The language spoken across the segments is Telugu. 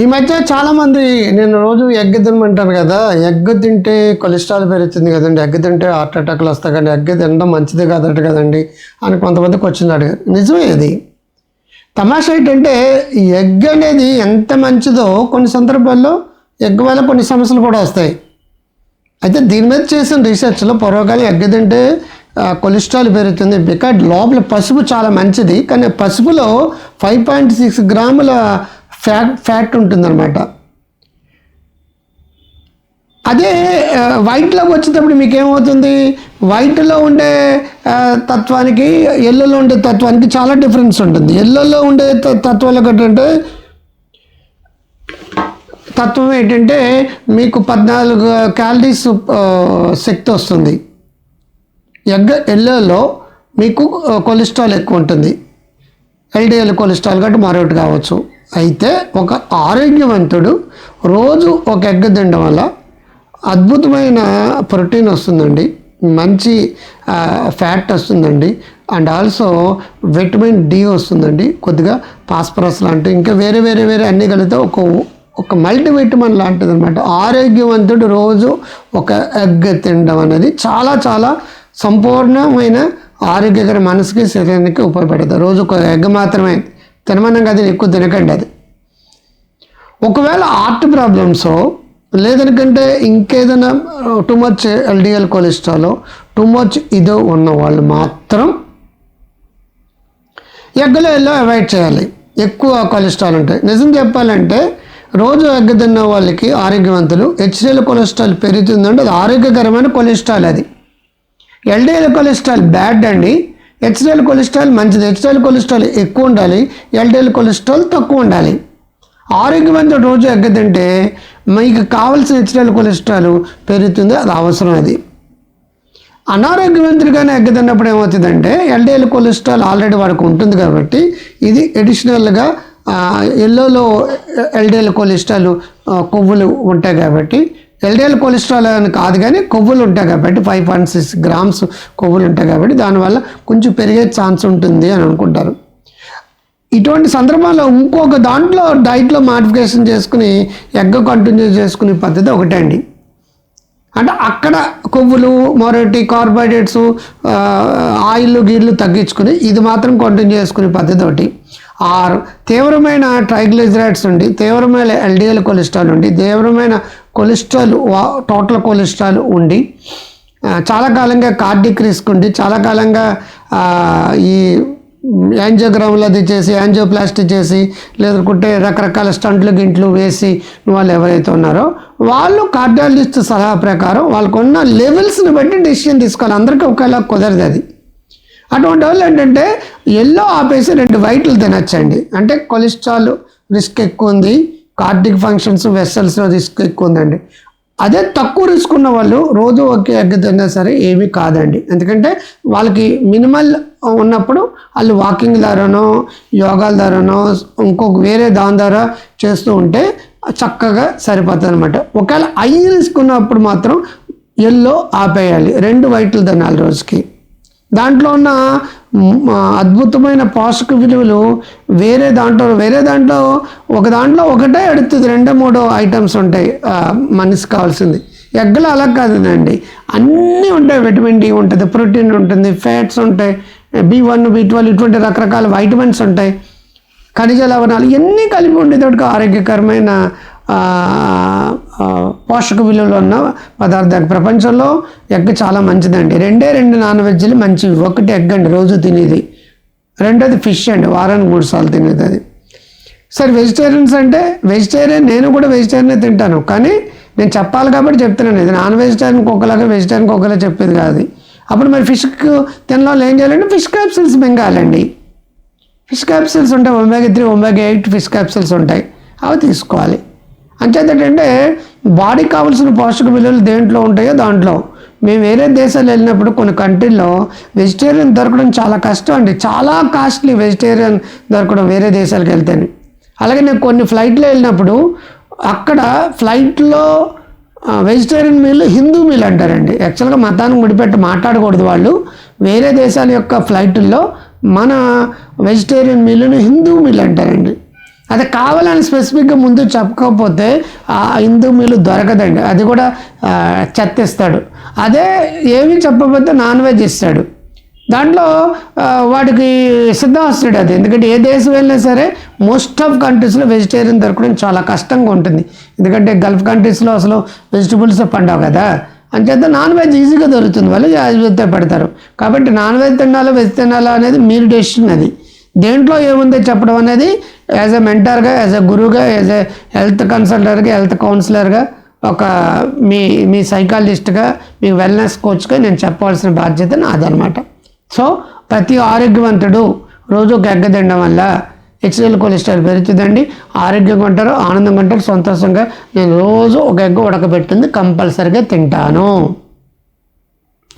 ఈ మధ్య చాలామంది నేను రోజు ఎగ్ తినమంటాను కదా ఎగ్ తింటే కొలెస్ట్రాల్ పెరుగుతుంది కదండి ఎగ్ తింటే హార్ట్ అటాక్లు వస్తాయి కానీ ఎగ్ తినడం మంచిది కాదట కదండి అని కొంతమందికి వచ్చింది అడిగారు. నిజమే అది తమాషా ఏంటంటే ఎగ్ అనేది ఎంత మంచిదో కొన్ని సందర్భాల్లో ఎగ్ వల్ల కొన్ని సమస్యలు కూడా వస్తాయి. అయితే దీని మీద చేసిన రీసెర్చ్లో పూర్వకాలం ఎగ్ తింటే కొలెస్ట్రాల్ పెరుగుతుంది బికాడ్ లోపల పసుపు చాలా మంచిది కానీ పసుపులో ఫైవ్ పాయింట్ సిక్స్ గ్రాముల ఫ్యాట్ ఫ్యాట్ ఉంటుందన్నమాట. అదే వైట్లోకి వచ్చేటప్పుడు మీకు ఏమవుతుంది వైట్లో ఉండే తత్వానికి ఎల్లోలో ఉండే తత్వానికి చాలా డిఫరెన్స్ ఉంటుంది. ఎల్లోలో ఉండే త- తత్వాలకు ఏంటంటే తత్వం ఏంటంటే మీకు పద్నాలుగు క్యాలరీస్ శక్తి వస్తుంది. ఎగ్ ఎల్లోలో మీకు కొలెస్ట్రాల్ ఎక్కువ ఉంటుంది. ఎల్డిఎల్ కొలెస్ట్రాల్ కాబట్టి మరొకటి కావచ్చు. అయితే ఒక ఆరోగ్యవంతుడు రోజు ఒక ఎగ్ తినడం వల్ల అద్భుతమైన ప్రోటీన్ వస్తుందండి మంచి ఫ్యాట్ వస్తుందండి అండ్ ఆల్సో విటమిన్ డి వస్తుందండి కొద్దిగా పాస్పరస్ లాంటివి ఇంకా వేరే వేరే వేరే అన్నీ కలిగితే ఒక ఒక మల్టీవిటమిన్ లాంటిది అనమాట ఆరోగ్యవంతుడు రోజు ఒక ఎగ్ తినడం అనేది చాలా చాలా సంపూర్ణమైన ఆరోగ్యకర మనసుకి శరీరానికి ఉపయోగపడుతుంది. రోజు ఒక ఎగ్ మాత్రమే. తినమనం కదా ఎక్కువ తినకండి అది. ఒకవేళ హార్ట్ ప్రాబ్లమ్స్ లేదనుకంటే ఇంకేదైనా too much LDL cholesterol too much ఇదో ఉన్న వాళ్ళు మాత్రం ఎగ్గులో ఎల్లో అవాయిడ్ చేయాలి. ఎక్కువ కొలెస్ట్రాల్ ఉంటాయి. నిజం చెప్పాలంటే రోజు ఎగ్గ తిన్న వాళ్ళకి ఆరోగ్యవంతులు హెచ్డిఎల్ కొలెస్ట్రాల్ పెరుగుతుందంటే అది ఆరోగ్యకరమైన కొలెస్ట్రాల్ అది. ఎల్డిఎల్ కొలెస్ట్రాల్ బ్యాడ్ అండి. హెచ్డిఎల్ కొలెస్ట్రాల్ మంచిది. హెచ్డిఎల్ కొలెస్ట్రాల్ ఎక్కువ ఉండాలి. ఎల్డిఎల్ కొలెస్ట్రాల్ తక్కువ ఉండాలి. ఆరోగ్యవంతుడు రోజు ఎగ్గ తింటే మీకు కావలసిన హెచ్డిఎల్ కొలెస్ట్రాల్ పెరుగుతుంది. అది అవసరం అది. అనారోగ్యవంతుడిగానే ఎగ్గదన్నప్పుడు ఏమవుతుందంటే ఎల్డిఎల్ కొలెస్ట్రాల్ ఆల్రెడీ వాడికి ఉంటుంది కాబట్టి ఇది ఎడిషనల్గా ఎల్లోలో ఎల్డిఎల్ కొలెస్ట్రాల్ కొవ్వులు ఉంటాయి కాబట్టి ఎల్డిఎల్ కొలెస్ట్రాల్ అని కాదు కానీ కొవ్వులు ఉంటాయి కాబట్టి ఫైవ్ పాయింట్ సిక్స్ గ్రామ్స్ కొవ్వులు ఉంటాయి కాబట్టి దానివల్ల కొంచెం పెరిగే ఛాన్స్ ఉంటుంది అని అనుకుంటారు. ఇటువంటి సందర్భాల్లో ఇంకొక దాంట్లో డైట్లో మాడిఫికేషన్ చేసుకుని ఎగ్ కంటిన్యూ చేసుకునే పద్ధతి ఒకటే అండి. అంటే అక్కడ కొవ్వులు మొరటి కార్బోహైడ్రేట్స్ ఆయిల్ గీళ్ళు తగ్గించుకుని ఇది మాత్రం కంటిన్యూ చేసుకునే పద్ధతి ఒకటి. ఆరు తీవ్రమైన ట్రైగ్లిజరైడ్స్ ఉండి తీవ్రమైన ఎల్డిఎల్ కొలెస్ట్రాల్ ఉండి తీవ్రమైన కొలెస్ట్రాల్ వా- టోటల్ కొలెస్ట్రాల్ ఉండి చాలా కాలంగా కార్డిక్ రిస్క్ ఉండి చాలా కాలంగా ఈ యాంజియోగ్రాములు అది చేసి యాంజియోప్లాస్టీ చేసి లేదంటే రకరకాల స్టంట్లు గింట్లు వేసి వాళ్ళు ఎవరైతే ఉన్నారో వాళ్ళు కార్డియాలజిస్ట్ సలహా ప్రకారం వాళ్ళకు ఉన్న లెవెల్స్ని బట్టి డెసిషన్ తీసుకోవాలి. అందరికీ ఒకేలా కుదరదు అది. అటువంటి వాళ్ళు ఏంటంటే ఎల్లో ఆపేసి రెండు వైట్లు తినచ్చండి. అంటే కొలెస్ట్రాల్ రిస్క్ ఎక్కువ ఉంది. కార్తిక్ ఫంక్షన్స్ వెస్సల్స్లో రిస్క్ ఎక్కువ ఉందండి అదే తక్కువ రిస్క్ ఉన్న వాళ్ళు రోజు ఒకే ఎగ్ సరే ఏమీ కాదండి. ఎందుకంటే వాళ్ళకి మినిమల్ ఉన్నప్పుడు వాళ్ళు వాకింగ్ ద్వారానో యోగాల ద్వారానో ఇంకొక వేరే దాని ద్వారా చేస్తూ ఉంటే చక్కగా సరిపోతుంది అనమాట ఒకవేళ ఐ రిస్క్ ఉన్నప్పుడు మాత్రం ఎల్లో ఆపేయాలి. రెండు వైట్లు తినాలి రోజుకి. దాంట్లో ఉన్న అద్భుతమైన పోషక విలువలు వేరే దాంట్లో వేరే దాంట్లో ఒక దాంట్లో ఒకటే అడుగుతుంది రెండో మూడో ఐటమ్స్ ఉంటాయి. ఆ, మనిషికి కావాల్సింది. ఎగ్గలు అలా కాదండి అన్నీ ఉంటాయి. విటమిన్ డి ఉంటుంది ప్రోటీన్ ఉంటుంది ఫ్యాట్స్ ఉంటాయి బి వన్ బి ట్వెల్వ్ ఇటువంటి రకరకాల వైటమిన్స్ ఉంటాయి. ఖనిజ లవణాలు ఇవన్నీ కలిపి ఉండేటట్టుగా ఆరోగ్యకరమైన పోషక విలువలు ఉన్న పదార్థాలు. ప్రపంచంలో ఎగ్ చాలా మంచిదండి. రెండే రెండు నాన్ వెజ్లు మంచివి. ఒకటి ఎగ్ అండి రోజు తినేది. రెండోది ఫిష్ అండి వారానికి మూడు సార్లు తినేది అది. సరే వెజిటేరియన్స్ అంటే వెజిటేరియన్ నేను కూడా వెజిటేరియనే తింటాను. కానీ నేను చెప్పాలి కాబట్టి చెప్తున్నాను. ఇది నాన్ వెజిటేరియన్కి ఒకలాగా వెజిటేరియన్కి ఒకలా చెప్పేది కాదు. అప్పుడు మరి ఫిష్ తినలో ఏం చేయాలంటే ఫిష్ క్యాప్సిల్స్ మింగాలండి. ఫిష్ క్యాప్సిల్స్ ఉంటాయి. Omega three omega eight fish capsules ఉంటాయి. అవి తీసుకోవాలి. అంచేత ఏంటంటే బాడీకి కావాల్సిన పోషక విలువలు దేంట్లో ఉంటాయో దాంట్లో. మేము వేరే దేశాలు వెళ్ళినప్పుడు కొన్ని కంట్రీల్లో వెజిటేరియన్ దొరకడం చాలా కష్టం అండి. చాలా కాస్ట్లీ వెజిటేరియన్ దొరకడం వేరే దేశాలకు వెళ్తేనే. అలాగే నేను కొన్ని ఫ్లైట్లో వెళ్ళినప్పుడు అక్కడ ఫ్లైట్లో వెజిటేరియన్ మీల్ హిందూ మీల్ అంటారండి. యాక్చువల్గా మతానికి ముడిపెట్టి మాట్లాడకూడదు వాళ్ళు. వేరే దేశాల యొక్క ఫ్లైట్లో మన వెజిటేరియన్ మీల్ను హిందూ మీల్ అంటారండి. అది కావాలని స్పెసిఫిక్గా ముందు చెప్పకపోతే ఆ హిందూ మీలు దొరకదండి. అది కూడా చెత్తిస్తాడు. అదే ఏమీ చెప్పకపోతే నాన్ వెజ్ ఇస్తాడు. దాంట్లో వాడికి వాడికి సిద్ధవస్తాడు అది. ఎందుకంటే ఏ దేశం వెళ్ళినా సరే మోస్ట్ ఆఫ్ కంట్రీస్లో వెజిటేరియన్ దొరకడం చాలా కష్టంగా ఉంటుంది. ఎందుకంటే గల్ఫ్ కంట్రీస్లో అసలు వెజిటబుల్స్ పండవు కదా. అంచేత నాన్ వెజ్ ఈజీగా దొరుకుతుంది వాళ్ళు జాగ్రత్త పెడతారు. కాబట్టి నాన్ వెజ్ తినాలా వెజ్ తినాలా అనేది మీరు డెసిషన్ అది. దేంట్లో ఏముందో చెప్పడం అనేది యాజ్ ఎ మెంటర్గా యాజ్ ఎ గురువుగా యాజ్ ఎ హెల్త్ కన్సల్టర్గా హెల్త్ కౌన్సిలర్గా ఒక మీ మీ సైకాలజిస్ట్గా మీ వెల్నెస్ కోచ్గా నేను చెప్పవలసిన బాధ్యత నాదనమాట సో ప్రతి ఆరోగ్యవంతుడు రోజు ఒక తినడం వల్ల హెచ్డిఎల్ కొలెస్ట్రాల్ పెరుగుతుందండి. ఆరోగ్యంగా ఉంటారు ఆనందంగా ఉంటారు సంతోషంగా నేను రోజు ఒక ఎగ్గ ఉడకబెట్టింది కంపల్సరిగా తింటాను.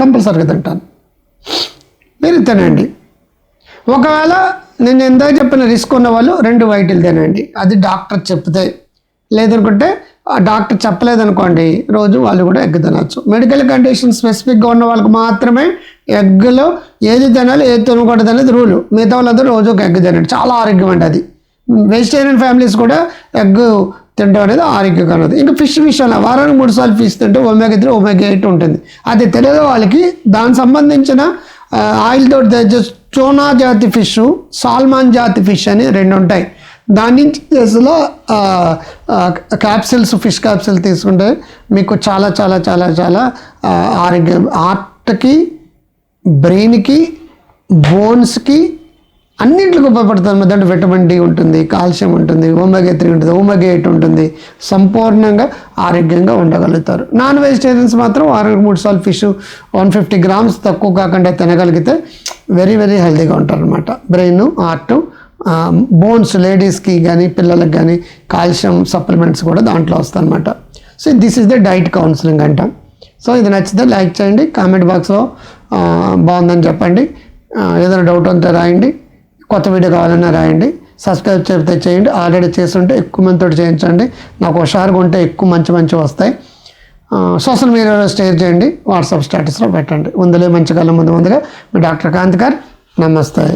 కంపల్సరిగా తింటాను. మీరు తినండి. ఒకవేళ నేను ఎందాక చెప్పిన రిస్క్ ఉన్న వాళ్ళు రెండు వైటిల్ తినండి. అది డాక్టర్ చెప్తే. లేదనుకుంటే ఆ డాక్టర్ చెప్పలేదనుకోండి రోజు వాళ్ళు కూడా ఎగ్ తినచ్చు. మెడికల్ కండిషన్ స్పెసిఫిక్గా ఉన్న వాళ్ళకి మాత్రమే ఎగ్లో ఏది తినాలి ఏది తినకూడదు అనేది రూల్ మిగతా వాళ్ళందరూ రోజు ఒక ఎగ్ తినండి. చాలా ఆరోగ్యం అండి అది. వెజిటేరియన్ ఫ్యామిలీస్ కూడా ఎగ్ తినడం అనేది ఆరోగ్యకరమైనది ఇంకా ఫిష్ విషయంలో వారానికి మూడు సార్లు ఫిష్ తింటే ఒమేగా త్రీ ఒమేగా ఎయిట్ ఉంటుంది. అది తెలియదు వాళ్ళకి దానికి సంబంధించిన ఆ, ఆయిల్ తోటి చోనా జాతి ఫిష్ సాల్మాన్ జాతి ఫిష్ అని రెండు ఉంటాయి. దాని నుంచి అసలు క్యాప్సిల్స్ ఫిష్ క్యాప్సిల్ తీసుకుంటే మీకు చాలా చాలా చాలా చాలా ఆరోగ్యం హార్ట్కి బ్రెయిన్కి బోన్స్కి అన్నింటికి ఉపయోగపడుతుంది దాంట్లో విటమిన్ డి ఉంటుంది కాల్షియం ఉంటుంది ఓమెగా త్రీ ఉంటుంది ఓమెగా ఎయిట్ ఉంటుంది. సంపూర్ణంగా ఆరోగ్యంగా ఉండగలుగుతారు. నాన్ వెజిటేరియన్స్ మాత్రం వారానికి మూడు సార్లు ఫిష్ వన్ ఫిఫ్టీ గ్రామ్స్ తక్కువ కాకుండా తినగలిగితే వెరీ వెరీ హెల్తీగా ఉంటారు అనమాట బ్రెయిన్ హార్ట్ బోన్స్ లేడీస్కి కానీ పిల్లలకి కానీ కాల్షియం సప్లిమెంట్స్ కూడా దాంట్లో వస్తాయి అనమాట so this is the diet counselling అంటాం. సో ఇది నచ్చితే లైక్ చేయండి కామెంట్ బాక్స్లో బాగుందని చెప్పండి. ఏదైనా డౌట్ ఉంటే రాయండి. కొత్త వీడియో కావాలన్నా రాయండి. సబ్స్క్రైబ్ చెప్తే చేయండి. ఆల్రెడీ చేస్తుంటే ఎక్కువ మందితో చేయించండి. నాకు హుషారుగా ఉంటే ఎక్కువ మంచి మంచి వస్తాయి. సోషల్ మీడియాలో షేర్ చేయండి. వాట్సాప్ స్టేటస్లో పెట్టండి. ముందులే మంచి కాలం ముందు ముందుగా. మీ డాక్టర్ కాంత్ గారు నమస్తే.